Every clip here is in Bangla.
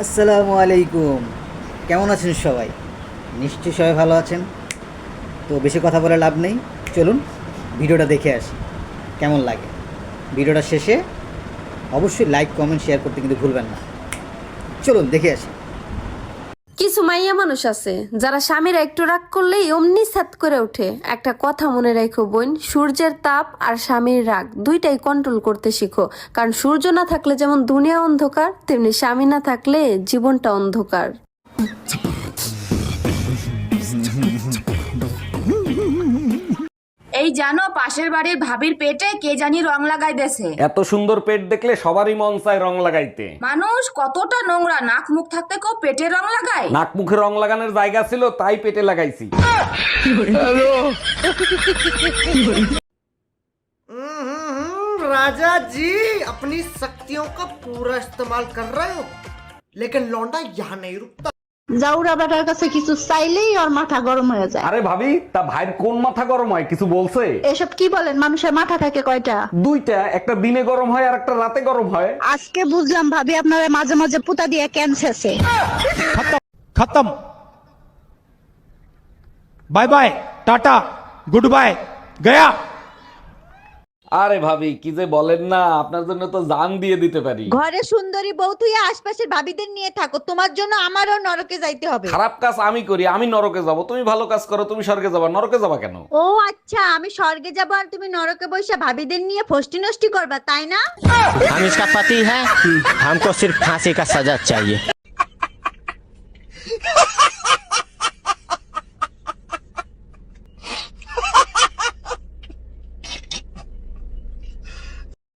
আসসালামু আলাইকুম। কেমন আছেন সবাই? নিশ্চয়ই সবাই ভালো আছেন। তো বেশি কথা বলে লাভ নেই। চলুন, ভিডিওটা দেখে আসি। কেমন লাগে? ভিডিওটা শেষে অবশ্যই লাইক কমেন্ট শেয়ার করতে কিন্তু ভুলবেন না। চলুন, দেখে আসি। কিছু মাইয়া মানুষ আছে, যারা স্বামীরা একটু রাগ করলেই অমনি সাত করে ওঠে। একটা কথা মনে রাখো বোন, সূর্যের তাপ আর স্বামীর রাগ দুইটাই কন্ট্রোল করতে শিখো। কারণ সূর্য না থাকলে যেমন দুনিয়া অন্ধকার, তেমনি স্বামী না থাকলে জীবনটা অন্ধকার। এই জানো পাশের বাড়ির ভাবির পেটে কে জানি রং লাগাই দেছে এত সুন্দর পেট দেখলে সবারই মন চায় রং লাগাইতে মানুষ কতটা নোংরা নাক মুখ থাকতে কেউ পেটে রং লাগায় নাক মুখে রং লাগানোর জায়গা ছিল তাই পেটে লাগাইছি राजा जी अपनी शक्तियों का पूरा इस्तेमाल कर रहे हो लेकिन लौंडा यहाँ नहीं रुकता জাউরা বেটার কাছে কিছু চাইলেই ওর মাথা গরম হয়ে যায়। আরে ভাবি তা ভাইয়ের কোন মাথা গরম হয়? কিছু বলছে? এসব কি বলেন? মানুষের মাথা থাকে কয়টা? দুইটা একটা দিনে গরম হয় আর একটা রাতে গরম হয়। আজকে বুঝলাম ভাবি আপনার মাঝে মাঝে পুতা দিয়ে ক্যান্সেছে খতম। Bye bye ta-ta good bye Gaya. আরে ভাবি কি যে বলেন না আপনার জন্য তো জান দিয়ে দিতে পারি ঘরে সুন্দরী বউ তুই আশপাশের ভাবিদের নিয়ে থাকো তোমার জন্য আমারও নরকে যাইতে হবে খারাপ কাজ আমি করি আমি নরকে যাব তুমি ভালো কাজ করো তুমি স্বর্গে যাবা নরকে যাবা কেন ও আচ্ছা আমি স্বর্গে যাব আর তুমি নরকে বসে ভাবিদের নিয়ে ফষ্টি নষ্টি করবা তাই না हम इसका पति है हमको सिर्फ फांसी का सजा चाहिए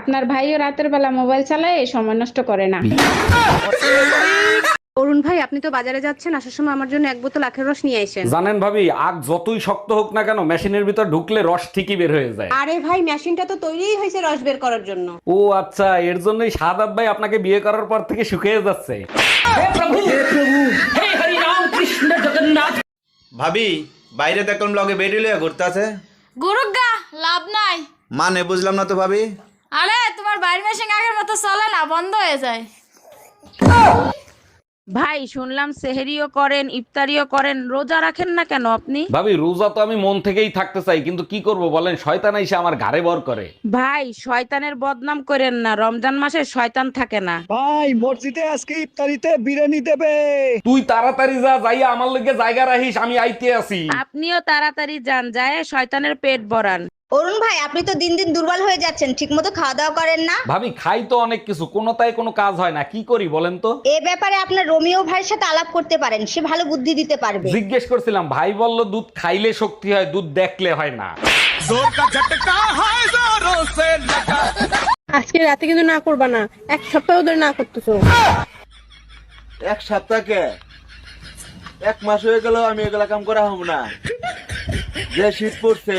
আপনার ভাইও রাতের বেলা মোবাইল চালায় সময় নষ্ট করে না। অরুণ ভাই আপনি তো বাজারে যাচ্ছেন আসার সময় আমার জন্য এক বোতল আখের রস নিয়ে আসেন। জানেন ভাবি আগ যতই শক্ত হোক না কেন মেশিনের ভিতর ঢুকলে রস ঠিকই বের হয়ে যায়। আরে ভাই মেশিনটা তো তৈরিই হয়েছে রস বের করার জন্য। ও আচ্ছা এর জন্যই সাদাব ভাই আপনাকে বিয়ে করার পর থেকে শুকিয়ে যাচ্ছে। ভাবি বাইরে দেখলাম লগে বেরিয়ে ঘুরতে আছে গুরুগা লাভ নাই। মানে বুঝলাম না তো ভাবি। আরে তোমার বাড়ির মেশিন আগের মতো চলে না বন্ধ হয়ে যায়। ভাই শুনলাম সেহেরিও করেন ইফতারিও করেন রোজা রাখেন না কেন আপনি? ভাবি রোজা তো আমি মন থেকেই থাকতে চাই কিন্তু কি করব বলেন? শয়তান এসে আমার ঘাড়ে বর করে। ভাই শয়তানের বদনাম করেন না রমজান মাসে শয়তান থাকে না। ভাই মসজিদে আজকে ইফতারিতে বিরিয়ানি দেবে। তুই তাড়াতাড়ি যা যাইয়া আমার লগে জায়গা রাখিস আমি আইতে আছি আপনিও তাড়াতাড়ি যান যায় শয়তানের পেট ভরান। অরুণ ভাই আপনি তো দিন দিন দুর্বল হয়ে যাচ্ছেন ঠিকমতো খাওয়া দাওয়া করেন না। ভাবি খাই তো অনেক কিছু কোনোটাই কোনো কাজ হয় না কি করি বলেন তো? এ ব্যাপারে আপনার রোমিও ভাইয়ের সাথে আলাপ করতে পারেন সে ভালো বুদ্ধি দিতে পারবে। জিজ্ঞেস করছিলাম ভাই বলল দুধ খাইলে শক্তি হয় দুধ দেখলে হয় না। আজকে রাতে কিন্তু না করবা না এক সপ্তাহ ধরে না করতেছো। এক সপ্তাহকে এক মাস হয়ে গেল আমি এগুলা কাম করা হব না। যে শীত পড়ছে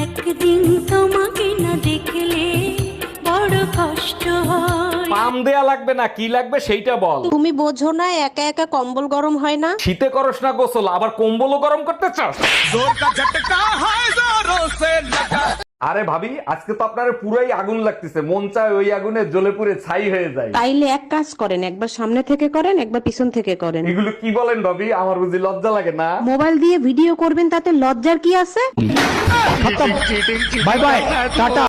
একদিন তোমাকে না দেখলে বড় কষ্ট হয়। পাম দেয়া লাগবে না কি লাগবে সেইটা বল। তুমি বোঝো না একা একা কম্বল গরম হয় না? শীতে করস না গোসল আবার কম্বলও গরম করতে চাস? আরে ভাবি আজকে তো আপনার পুরোই আগুন লাগতেছে। মন চায় ওই আগুনে জ্বলে পুড়ে ছাই হয়ে যায়। তাইলে এক কাজ করেন একবার সামনে থেকে করেন একবার পিছন থেকে করেন। এগুলো কি বলেন ভাবি? আমার বুঝি লজ্জা লাগে না। মোবাইল দিয়ে ভিডিও করবেন তাতে লজ্জার কি আছে? Bye bye ta-ta.